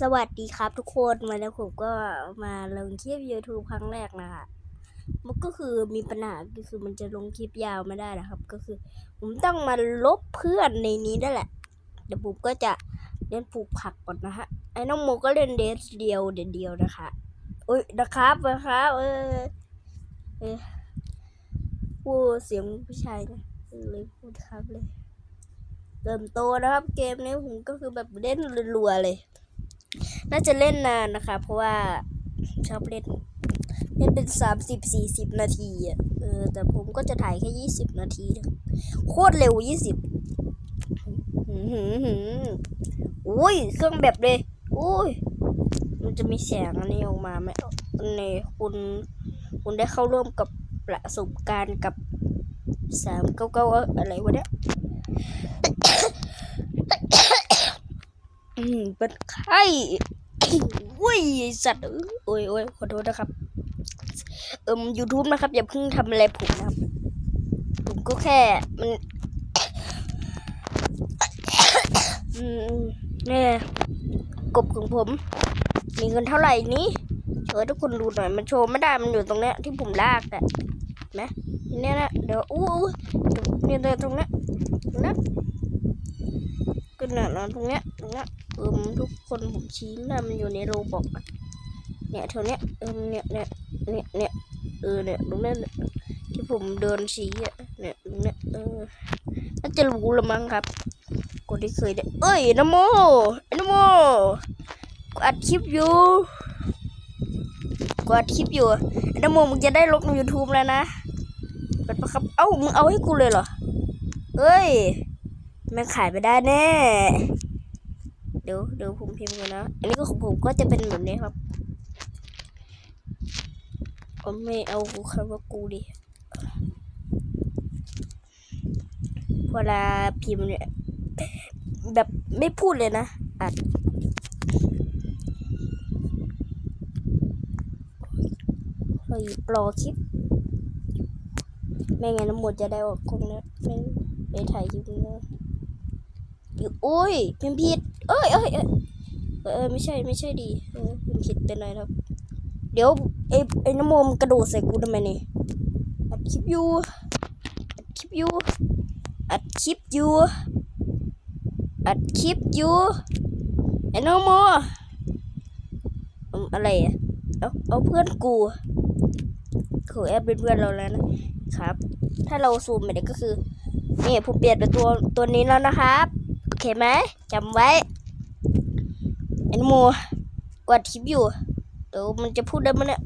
สวัสดีครับทุกคนวันนี้ผมก็มาลงคลิป YouTube ครั้งแรกนะคะมันก็คือมีปัญหาก็คือมันจะลงคลิปยาวไม่ได้นะครับ ก็คือ ผมต้องมาลบเพื่อนในนี้ได้แหละ เดี๋ยวผมก็จะเล่นปลูกผักก่อนนะฮะไอ้น้องโมก็เล่นเดสเดียวเดียวเดียวนะคะอุ้ยนะครับนะครับเออเออพูดเสียงผู้ชายเลยพูดครับเลยเริ่มโตนะครับ เกมนี้ผมก็คือแบบเล่นรัวๆเลย น่าจะเล่นนานนะคะ เพราะว่าชอบเล่นเล่นเป็นสามสิบสี่สิบนาทีอะเออแต่ผมก็จะถ่ายแค่ยี่สิบนาที โคตรเร็วยี่สิบหืมหืมหืมอุ้ยเครื่องแบบเลยอุ้ยมันจะมีแสงอันนี้ออกมาไหมนี่คุณคุณได้เข้าร่วมกับประสบการณ์กับสามเก้าเก้าอะไรวะเนี่ย เป็นไข้อุ้ยสัตว์โอ้ยโอ้ยขอโทษนะครับ เอิม YouTube นะครับ อย่าเพิ่งทำอะไรผมนะครับ ผมก็แค่มันเนี่ยกบของผม มีเงินเท่าไหร่นี้เชิญทุกคนดูหน่อย มันโชว์ไม่ได้มันอยู่ตรงเนี้ยที่ผมลากอะเห็นไหมเนี่ยนะเดี๋ยวอู้เนี่ยเนี่ยตรงเนี้ยตรงเนี้ยก็เนี่ยนะตรงเนี้ยตรงเนี้ย อิมทุกคนผมชี้นะมันอยู่ในโรบอกเนี่ยเท่านี้เอิมเนี่ยเนี่ยเนี่ยเนี่ยเออเนี่ยตรงนี้นที่ผมเดินชี้อะเนี่ยตรงเนี้ยเออน่าจะรู้ละมั้งครับคนที่เคยได้เอ้ยนโมนโมกูอัดคลิปอยู่กูอัดคลิปอยู่นโมมึงจะได้ลงในยูทูบแล้วนะเป็นปะครับเอ้ามึงเอาให้กูเลยเหรอเอ้ยมันขายไม่ได้แน่ เดี๋ยวเดี๋ยวผมพิมพ์ก่อนนะ อันนี้ก็ของผมก็จะเป็นแบบนี้ครับผมไม่เอาคำว่ากูดิเวลาพิมพ์เนี่ยแบบไม่พูดเลยนะอัดเฮ้ยรอคลิป ไม่งั้นหมดจะได้ออกคงนะไม่ได้ถ่ายคลิปนี้นะอยู่โอ้ยพิมพ์ผิด เอ้ยเอ้ยเอ้ยเออไม่ใช่ไม่ใช่ดีเออพิมพ์ผิดเป็นไรครับ เดี๋ยวไอ้ไอ้น้ำมมกระโดดใส่กูทำไมนี่อัดคลิปอยู่อัดคลิปอยู่อัดคลิปอยู่อัดคลิปอยู่ไอ้น้องโมอมอะไรอะเอาเอาเพื่อนกูเขาแอบเป็นเพื่อนเราแล้วนะครับ ถ้าเราซูมไปเนี่ยก็คือนี่ผมเปลี่ยนเป็นตัวตัวนี้แล้วนะครับ เคไหมจำไว้ไอ้นโมกดคลิปอยู่เดี๋ยวมันจะพูดได้มั้ยเนี่ย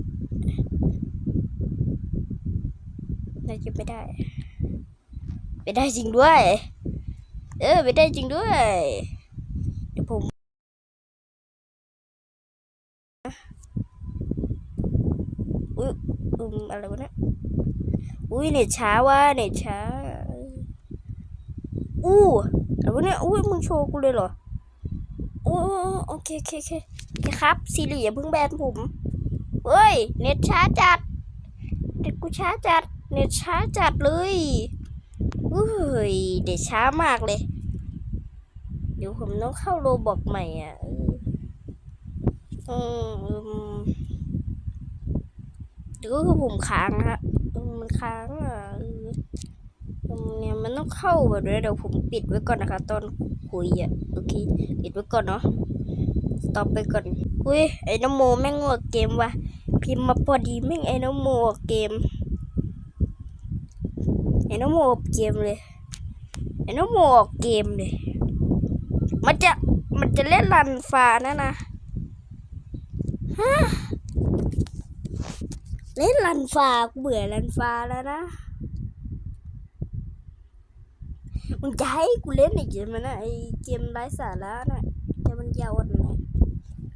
น่าจะไม่ได้ไม่ได้จริงด้วย เออไม่ได้จริงด้วย เดี๋ยวผมอุ้ยอืมอะไรวะเนี่ยอุ้ยเน็ตช้าว่ะเน็ตช้า อู้อะไรวะเนี่ยอุ้ยมึงโชว์กูเลยเหรอโอ้โอเคโอเคโอเคโอเคครับซีรีอย่าเพิ่งแบนผมเฮ้ย เน็ตช้าจัดเน็ตกูช้าจัด เน็ตช้าจัดเลยอุ้ยเน็ตช้ามากเลย เดี๋ยวผมต้องเข้าโรบอกใหม่อะอออืมเดี๋ยวก็คือผมค้างฮะมันค้างอะ เนี่ยมันต้องเข้าแบบนี้เดี๋ยวผมปิดไว้ก่อนนะคะ ตอนคุยอะโอเคปิดไว้ก่อนเนาะต็อไปก่อนอุ้ยไอ้น้องโมแม่งออกเกมว่ะพิมพ์มาพอดีแม่งไอ้น้องโมออกเกมไอ้น้องโมออกเกมเลยไอ้น้องโมออกเกมเลย มันจะมันจะเล่นรันฟ้านะนะฮะเล่นรันฟ้ากูเบื่อรันฟ้าแล้วนะ มึงจะให้กูเล่นอีกใช่ไหมนะไอเกมไร้สาระน่ะจะมันยาวอ่อนไหน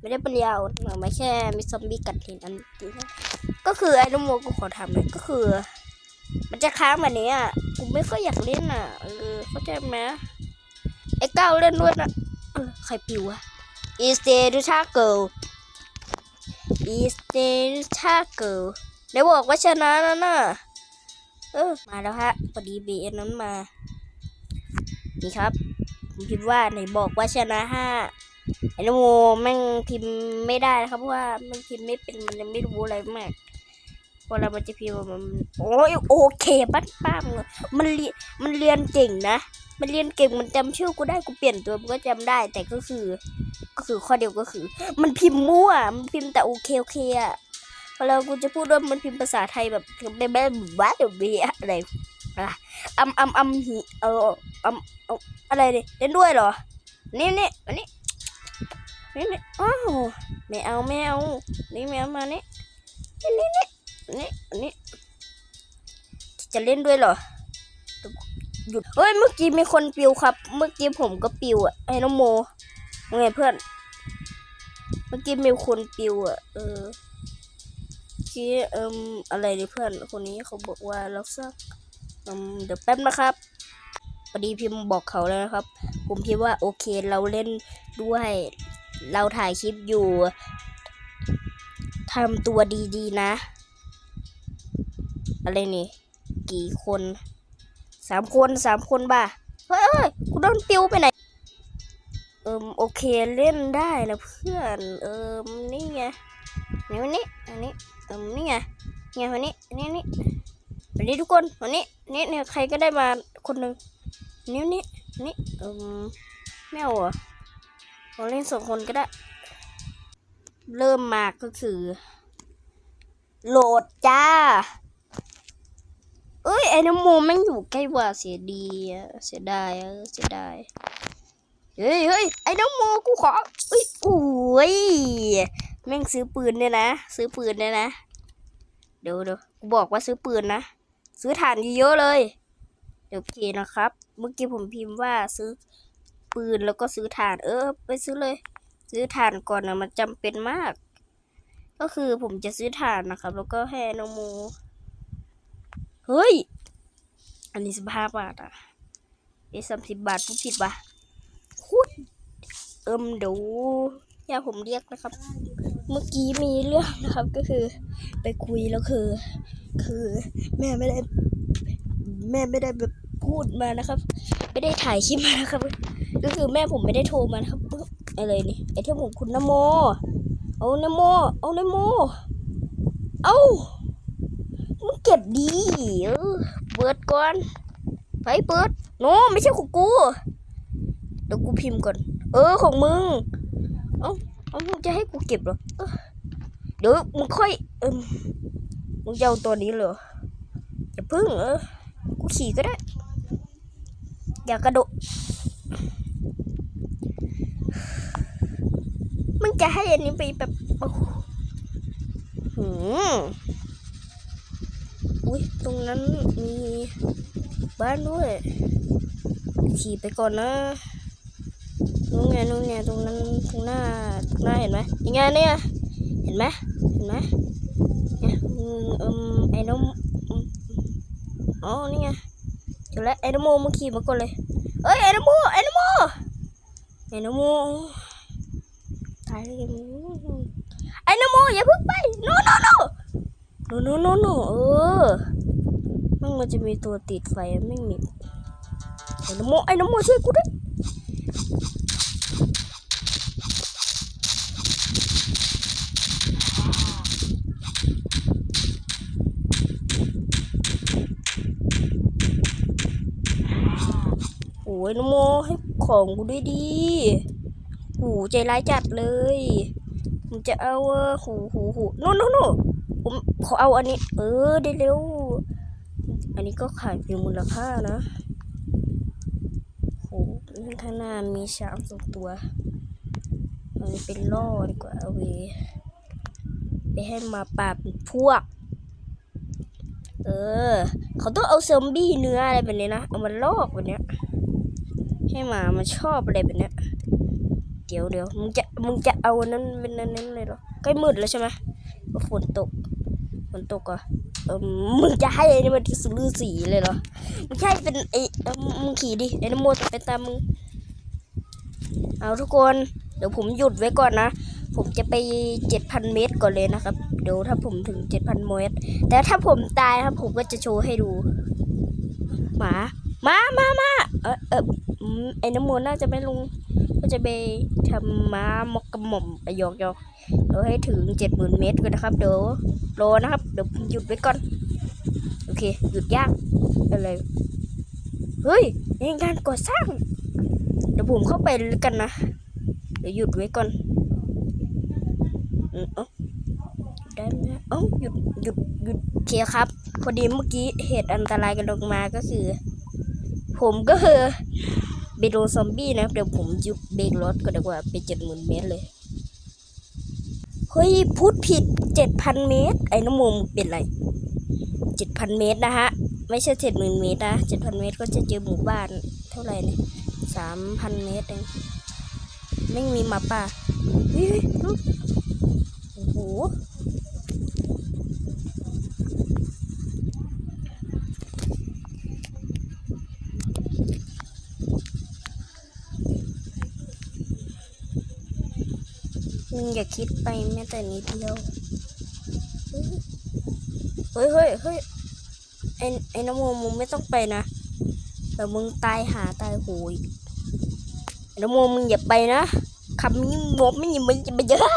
ไม่ได้ปัญญาอ่อนหรอกไม่แค่มีซอมบี้กัดหินอันเดียวก็คือไอ้นโมกูขอทำเลยก็คือ มันจะค้างแบบนี้อะกูไม่ค่อยอยากเล่นอะเออเข้าใจไหมไอ้ก้าวเล่นด้วยนะใครปิวอะ Is there the taco Is there the taco เดี๋ยวบอกว่าชนะแล้วนะเออมาแล้วฮะพอดีบีเอ็นนั้นมา นี่ครับผมพิมพ์ว่าไหนบอกว่าชนะห้าไอ้นโมแม่งพิมพ์ไม่ได้นะครับเพราะว่ามันพิมพ์ไม่เป็นมันยังไม่รู้อะไรมากเวลามันจะพิมพ์มันโอ้ยโอเคปั้นป้ามเลยมันเรียนมันเรียนเก่งนะมันเรียนเก่งมันจำชื่อกูได้กูเปลี่ยนตัวมันก็จำได้ แต่ก็คือ ก็คือข้อเดียวก็คือ มันพิมพ์มั่วมันพิมพ์แต่โอเคโอเคอะพอเรากูจะพูดว่ามันพิมพ์ภาษาไทยแบบแบบแบบบ้าเดี๋ยวบีอะไร อะอัมอัมอัมหีเอออัมเอาอะไรเนี่ยเล่นด้วยเหรอ นี่นี่อันนี้นี่นี่อ้าวไม่เอาไม่เอานี่ไม่เอามานี่นี่นี่นี่นี่อันนี้จะเล่นด้วยเหรอหยุดเฮ้ยเมื่อกี้มีคนปิวครับ เมื่อกี้ผมก็ปิวอะไอ้น้องโมไงเพื่อน เมื่อกี้มีคนปิวอะเออที่เอิมอะไรดิเพื่อน คนนี้เขาบอกว่าเราสัก เดี๋ยวแป๊บนะครับพอดีพิมพ์บอกเขาแล้วนะครับ ผมคิดว่าโอเคเราเล่นด้วย เราถ่ายคลิปอยู่ทำตัวดีๆนะ อะไรนี่ กี่คนสามคนสามคนบ่าเฮ้ยเฮ้ยกูโดนปิวไปไหน เอิมโอเคเล่นได้นะเพื่อน เอิมนี่ไงนี่วันนี้อันนี้ เอิมนี่ไงเนี่ยวันนี้นนี้นี่ วันนี้ทุกคนวันนี้นี่เนี่ยใครก็ได้มาคนหนึ่งนี่นี่นี่เอิมไม่เอาเหรอเราเล่นสองคนก็ได้ เริ่มมาก็คือ โหลดจ้า เอ้ยไอ้น้ำโมแม่งอยู่ใกล้ว่าเสียดีเสียดายเสียดายเฮ้ยเฮ้ยไอ้น้องโมกูขอเอ้ยโอ้ยแม่งซื้อปืนเนี่ยนะ ซื้อปืนเนี่ยนะ เดี๋ยวเดี๋ยวกูบอกว่าซื้อปืนนะ ซื้อถ่านเยอะๆเลย เดี๋ยวโอเคนะครับ เมื่อกี้ผมพิมพ์ว่าซื้อปืนแล้วก็ซื้อถ่าน เออ ไปซื้อเลย ซื้อถ่านก่อนนะมันจำเป็นมาก ก็คือผมจะซื้อถ่านนะครับ แล้วก็ให้น้องโมเฮ้ย อันนี้สิบห้าบาทอะเอ้สามสิบบาทผู้ผิดปะคุยเอิมเดี๋ยว อย่าผมเรียกนะครับ เมื่อกี้มีเรื่องนะครับก็คือไปคุยแล้วคือ คือแม่ไม่ได้ แม่ไม่ได้แบบพูดมานะครับ ไม่ได้ถ่ายคลิปมานะครับ ก็คือแม่ผมไม่ได้โทรมานะครับอะไรนี่ไอ้ที่ผมคุณนโม เอานโม เอานโม เอามึงเก็บดีเออเปิดก่อนไปเปิดโนไม่ใช่ของกูเดี๋ยวกูพิมพ์ก่อน เออของมึง เอ้าเอามึงจะให้กูเก็บเหรอเดี๋ยวมึงค่อยเอมมึงจะเอาตัวนี้เหรออย่าพึ่งเออกูขี่ก็ได้ อย่ากระโดดมึงจะให้อันนี้ไปแบบโอ้หหืมอุ้ยตรงนั้นมีบ้านด้วยขี่ไปก่อนนะ นู้นไงนู้นไงตรงนั้นตรงหน้าตรงหน้าเห็นไหมยังไงเนี่ยเห็นไหมเห็นไหมเนี่ยอืมอืมไอ้น้องอืมอ๋อนี่ไงเจอแล้วไอ้น้องโมมึงขี่มาก่อนเลยเอ้ยไอ้น้องโมไอ้น้องโมไอ้น้องโมตายเลยไอ้น้องโมอย่าพิ่งไปโนโนโนโนโนโนโนเออมันมันจะมีตัวติดไฟไม่มีไอ้น้องโมไอ้น้องโมช่วยกูด้วย ยนโมให้ของกูด้วยดีหูใจร้ายจัดเลยผมจะเอาหูหูหูโน่นโน่นโน่นผมขอเอาอันนี้ เออได้เร็ว อันนี้ก็ขายเป็นมูลค่านะโหข้างหน้ามีช้างสองตัวอันนี้เป็นล่อดีกว่าเอาไปไปให้มาป่าเป็นพวก เออ เขาต้องเอาซอมบี้เนื้ออะไรแบบนี้นะ เอามาลอกแบบเนี้ย ให้หมามันชอบอะไรแบบเนี้ยเดี๋ยวเดี๋ยวมึงจะมึงจะเอาอันนั้นเป็นอันนั้นเลยเหรอใกล้มืดแล้วใช่ไหมฝนตกฝนตกอะเออมึงจะให้ไอ้นี่มันซื้อสีเลยเหรอมึงใช่เป็นไอ้มึงขี่ดิไอ้นโมจะไปตามมึงเอาทุกคนเดี๋ยวผมหยุดไว้ก่อนนะ ผมจะไปเจ็ดพันเมตรก่อนเลยนะครับ เดี๋ยวถ้าผมถึงเจ็ดพันเมตร แต่ถ้าผมตายครับผมก็จะโชว์ให้ดู หมา มามามาเออเออ ไอ้น้ำมูลน่าจะไม่ลง ก็จะไปทำม้ามกกระหม่อมไปหยอกหยอกเดี๋ยวให้ถึงเจ็ดหมื่นเมตรก่อนนะครับ เดี๋ยวรอนะครับ เดี๋ยวหยุดไว้ก่อน โอเค หยุดยากอะไร เฮ้ยยังการก่อสร้าง เดี๋ยวผมเข้าไปแล้วกันนะ เดี๋ยวหยุดไว้ก่อนอืมเอ้าได้ไหมเอ้าหยุดหยุดหยุดโอเคครับ พอดีเมื่อกี้เหตุอันตรายกันลงมาก็คือ ผมก็คือ ไปโดซอมบี้นะครับเดี๋ยวผมยุดเบรกรถก็ดีกว่าไปเจ็ดหมื่นเมตรเลย เฮ้ย พูดผิดเจ็ดพันเมตร ไอ้น้ำมงเป็นไรเจ็ดพันเมตรนะฮะ ไม่ใช่เจ็ดหมื่นเมตรนะเจ็ดพันเมตรก็จะเจอหมู่บ้านเท่าไหร่เนี่ยสามพันเมตรเองไม่มีหมาป่าโอ้โห อย่าคิดไปแม้แต่นิดเดียว เฮ้ยเฮ้ยเฮ้ยไอ้ไอ้น้ำโมมึงไม่ต้องไปนะแต่มึงตายหาตายโหยไอ้น้ำโมมึงอย่าไปนะคำนี้บอกไม่ยิมันจะไปเยอะ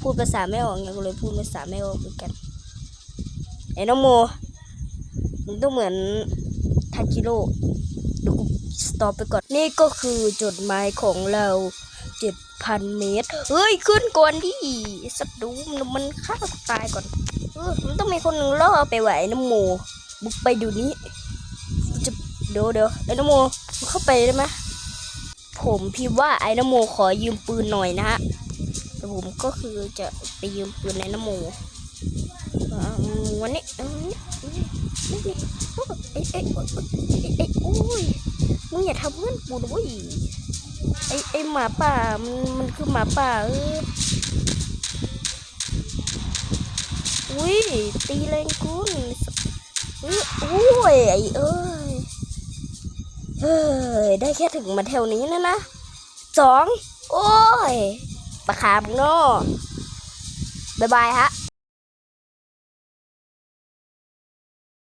พูดภาษาไม่ออกอย่างเลยพูดภาษาไม่ออกเหมือนกันไอ้น้ำโมมึงต้องเหมือนทาคิโร่เดี๋ยวกูสต็อปไปก่อน นี่ก็คือจดหมายของเรา เจ็ดพันเมตร เฮ้ย ขึ้นก่อนดิสัตว์ดูมันฆ่าตายก่อน เออ มันต้องมีคนหนึ่งล่อไปไหวน้ำโม บุกไปดูนี้ จะเดี๋ยวเดี๋ยวไอ้น้ำโมเข้าไปได้ไหมผมพิมพ์ว่าไอ้น้ำโมขอยืมปืนหน่อยนะฮะแต่ผมก็คือจะไปยืมปืนไอ้น้ำโมวันนี้เอาวันนี้นี่นี่โอ้ยเอ้ยเอ้โอ้ยเอ้ยเอ้ยโอ้ยมึงอย่าทำเพื่อนกูนะเว้ย ไอ้ไอ้หมาป่ามันมันคือหมาป่าเอออุ้ยตีแรงกุนอุ้ยอุ้ยไอ้เอ้ยเฮ้ยได้แค่ถึงมาแถวนี้นะนะสองโอ้ยปะขามโน่บายบายฮะ